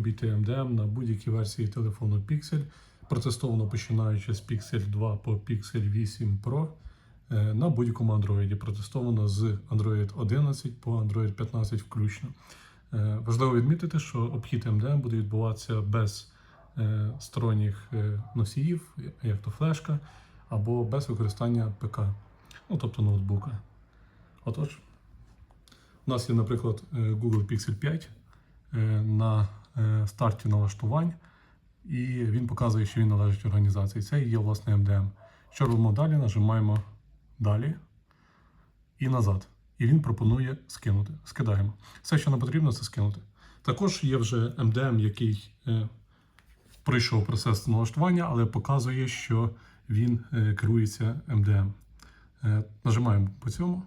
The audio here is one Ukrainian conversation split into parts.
обійти MDM на будь-якій версії телефону Pixel, протестовано починаючи з Pixel 2 по Pixel 8 Pro е, на будь-якому Android. Протестовано з Android 11 по Android 15 включно. Е, Важливо відмітити, що обхід MDM буде відбуватися без е, сторонніх носіїв, як то флешка, або без використання ПК, ну тобто ноутбука. Отож, у нас є, наприклад, Google Pixel 5 е, на старті налаштувань, і він показує, що він належить організації. Це є власне MDM. Що робимо далі? Нажимаємо далі і назад. І він пропонує скинути. Скидаємо. Все, що нам потрібно, це скинути. Також є вже MDM, який е, пройшов процес налаштування, але показує, що він е, керується MDM. Е, нажимаємо по цьому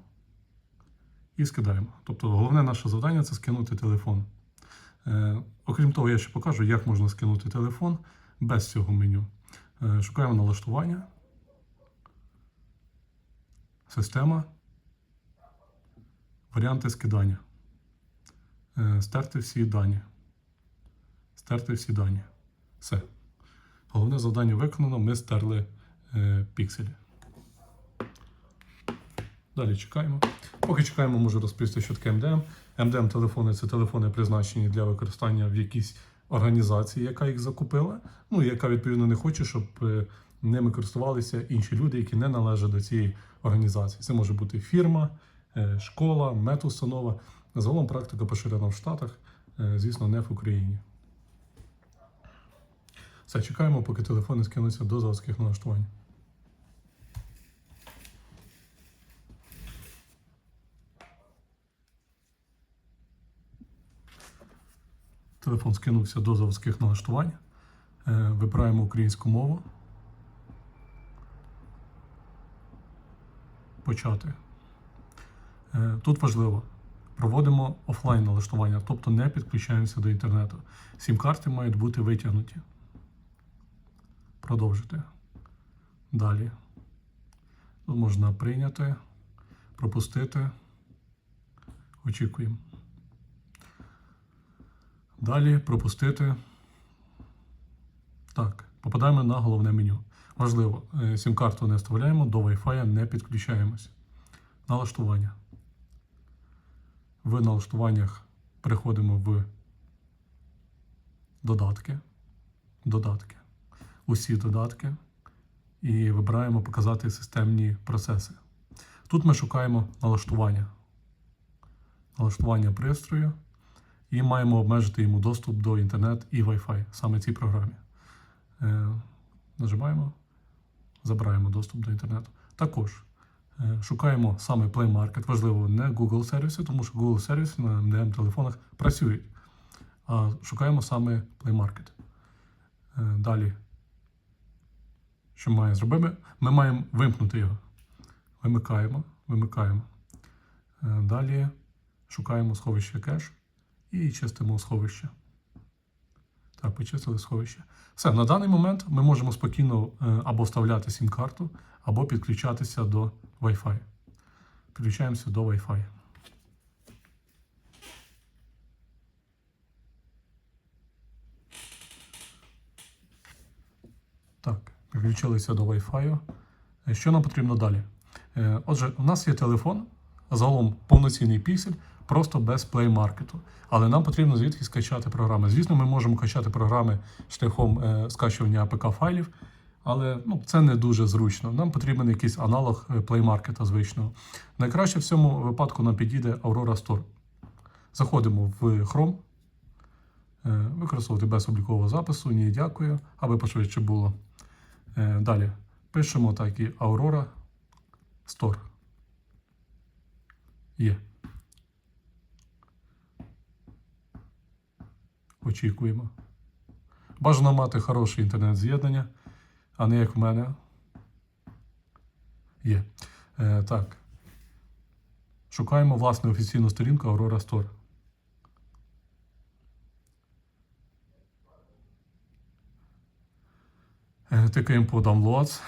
і скидаємо. Тобто головне наше завдання це скинути телефон. Е, окрім того, я ще покажу, як можна скинути телефон без цього меню. Е, шукаємо налаштування, система, варіанти скидання. Е, стерти всі дані. Стерти всі дані. Все. Головне завдання виконано, ми стерли пікселі. Далі чекаємо. Поки чекаємо, можу розповісти, що таке МДМ. МДМ телефони це телефони, призначені для використання в якійсь організації, яка їх закупила, ну яка відповідно не хоче, щоб е, ними користувалися інші люди, які не належать до цієї організації. Це може бути фірма, е, школа, медустанова. Загалом практика поширена в Штатах, е, звісно, не в Україні. Все, чекаємо, поки телефони скинуться до заводських налаштувань. Телефон скинувся до заводських налаштувань. Е, Вибираємо українську мову. Почати. Е, Тут важливо. Проводимо офлайн налаштування, тобто не підключаємося до інтернету. Сім-карти мають бути витягнуті. Продовжити. Далі. Тут можна прийняти, пропустити. Очікуємо. Далі пропустити. Так, попадаємо на головне меню. Важливо, е, сім-карту не вставляємо, до Wi-Fi не підключаємось. Налаштування. В налаштуваннях переходимо в додатки. Додатки. Усі додатки. І вибираємо показати системні процеси. Тут ми шукаємо налаштування. Налаштування пристрою і маємо обмежити йому доступ до інтернет і Wi-Fi саме цій програмі. Е, нажимаємо, забираємо доступ до інтернету. Також е, шукаємо саме Play Market. Важливо, не Google сервіси, тому що Google сервіси на MDM телефонах працюють. А шукаємо саме Play Market. Е, далі. Що маємо зробити? Ми маємо вимкнути його. Вимикаємо, вимикаємо. Е, Далі шукаємо сховище кеш і чистимо сховище. Так, почистили сховище. Все, на даний момент ми можемо спокійно е, або вставляти сім-карту, або підключатися до Wi-Fi. Підключаємося до Wi-Fi. Так, підключилися до Wi-Fi. Е, Що нам потрібно далі? Е, Отже, у нас є телефон, загалом повноцінний піксель, просто без Play Market. Але нам потрібно звідки скачати програми. Звісно, ми можемо качати програми шляхом е, скачування APK файлів, але ну, це не дуже зручно. Нам потрібен якийсь аналог е, Play Market звичного. Найкраще в цьому випадку нам підійде Aurora Store. Заходимо в Chrome. Е, Використовувати без облікового запису, ні, дякую, аби пошвидше було. Далі пишемо так і Aurora Store. Є. Очікуємо. Бажано мати хороше інтернет-з'єднання, а не як в мене. Є. Е, так. Шукаємо власне офіційну сторінку Aurora Store. Тикаємо по Downloads.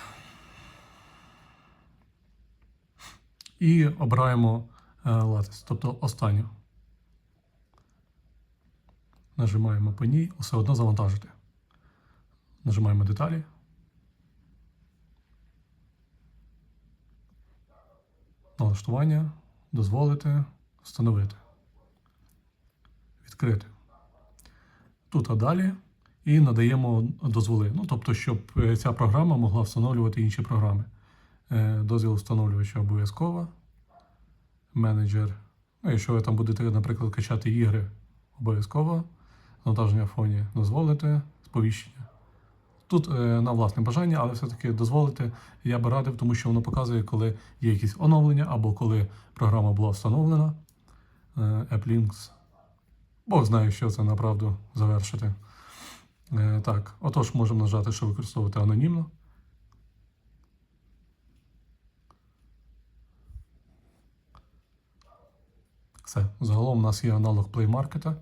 І обираємо е, latest, тобто останню. Нажимаємо по ній, все одно завантажити. Нажимаємо деталі. Налаштування, дозволити, встановити. Відкрити. Тут а далі і надаємо дозволи. Ну, тобто, щоб е, ця програма могла встановлювати інші програми. Е, Дозвіл встановлювача обов'язково. Менеджер. Ну, якщо ви там будете, наприклад, качати ігри, обов'язково. Завантаження в фоні дозволити, сповіщення. Тут е, на власне бажання, але все-таки дозволити я би радив, тому що воно показує, коли є якісь оновлення або коли програма була встановлена. Е, AppLinks. Бог знає, що це направду завершити. Е, так, отож, можемо нажати, що використовувати анонімно. Все. Загалом у нас є аналог Play Market.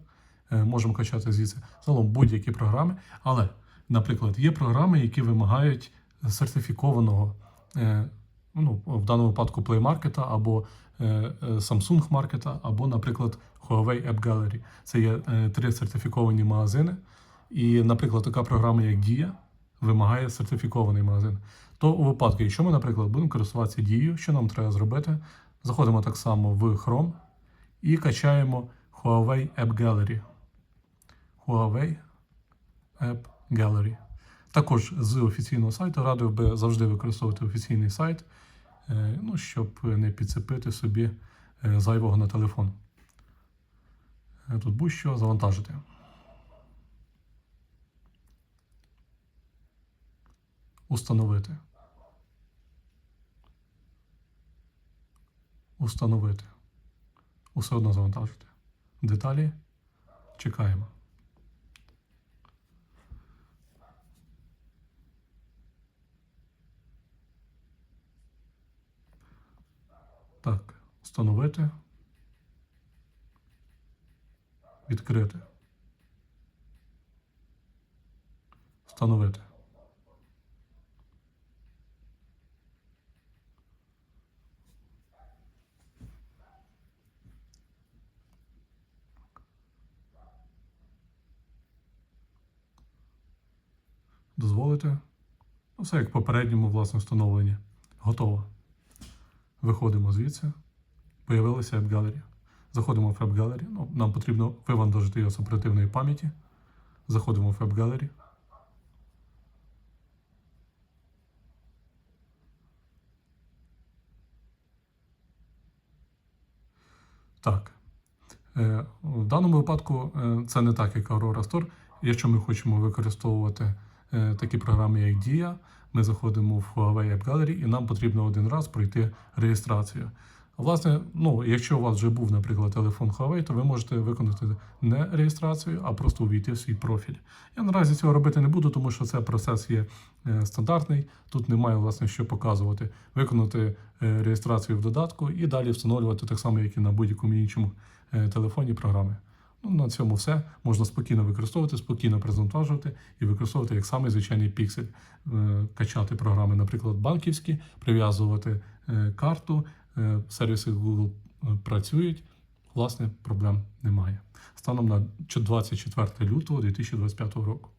Можемо качати звідси загалом будь-які програми. Але, наприклад, є програми, які вимагають сертифікованого, е, ну, в даному випадку Play Market або е, е, Samsung Market, або, наприклад, Huawei App Gallery. Це є е, три сертифіковані магазини. І, наприклад, така програма, як Дія, вимагає сертифікований магазин. То у випадку, якщо ми, наприклад, будемо користуватися дією, що нам треба зробити? Заходимо так само в Chrome і качаємо Huawei App Gallery. Huawei App Gallery. Також з офіційного сайту радив би завжди використовувати офіційний сайт, е, ну, щоб не підцепити собі е, зайвого на телефон. Е, Тут будь-що завантажити. Установити. Установити. Усе одно завантажити. Деталі чекаємо. Так, встановити. Відкрити. Встановити. Дозволити. Ну, все як попередньому власне встановленні. Готово. Виходимо звідси. Появилася App. Заходимо в App Gallery. Ну, нам потрібно вивантажити його з оперативної пам'яті. Заходимо в App. Так. Е, В даному випадку е, це не так, як Aurora Store. Якщо ми хочемо використовувати такі програми, як Дія, ми заходимо в Huawei App Gallery і нам потрібно один раз пройти реєстрацію. Власне, ну, якщо у вас вже був, наприклад, телефон Huawei, то ви можете виконати не реєстрацію, а просто увійти в свій профіль. Я наразі цього робити не буду, тому що це процес є е, стандартний. Тут немає власне що показувати. Виконати е, реєстрацію в додатку і далі встановлювати так само, як і на будь-якому іншому е, телефоні програми. Ну, на цьому все. Можна спокійно використовувати, спокійно презентажувати і використовувати як самий звичайний піксель. Е, Качати програми, наприклад, банківські, прив'язувати е, карту, е, сервіси Google працюють. Власне, проблем немає. Станом на 24 лютого 2025 року.